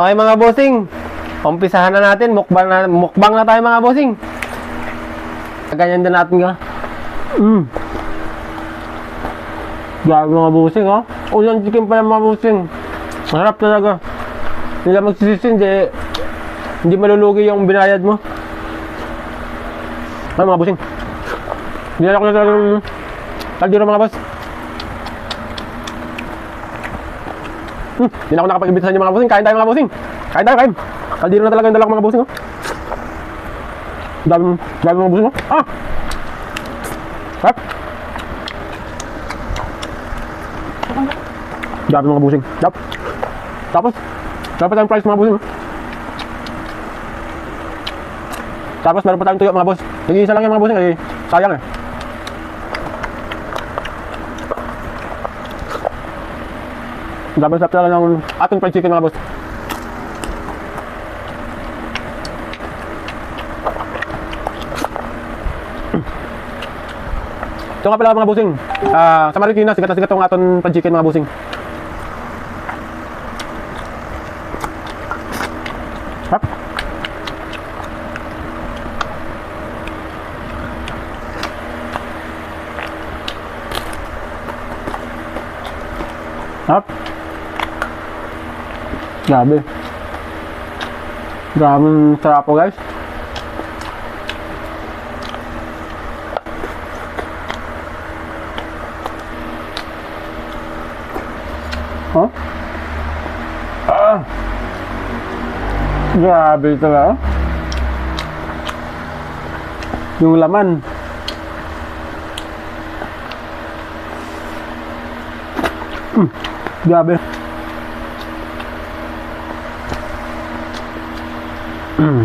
Okay mga bossing, umpisahan na natin. Mukbang na, mukbang na tayo mga bossing. Ganyan din natin ka. Mm. Grabe mga bossing, oh. Ulang chicken pa yung mga bossing. Masarap talaga. Hindi lang magsisisi, hindi, hindi malulugi yung binayad mo. Ay mga bossing. Dinala ko na talaga yung kaldero mga boss. Hmm, hindi na ako nakapag-imbita sa inyo mga bossing. Kain tayo mga bossing. Kain tayo, kain. Kaldero na talaga yung dala ko mga bossing, oh. Dami, dami mga bossing, oh. Ah! Sarap. Dami mga busing. Dap. Tapos, dapat tayong price mga busing. oh. Tapos meron pa tayong tuyo mga boss. Nag-iisa lang yung mga busing eh. Sayang eh. Dami sarap talaga ng ating fried chicken mga boss. Ito nga pala mga busing. Ah, sa Marikina, sikat na sikat ang aton fried chicken mga busing. Hap. Hap. Grabe. Grabe sarap po guys. Huh? Ah. Grabe talaga. Yung laman. Mm, grabe. Mm.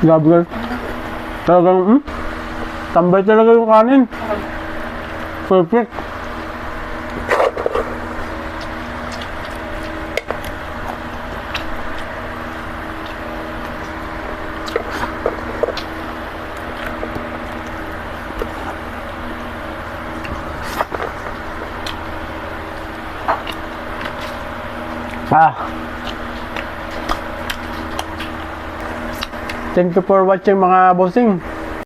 Grabe guys. Talagang, mm, tambay talaga yung kanin. Perfect. Ah. Thank you for watching mga bossing.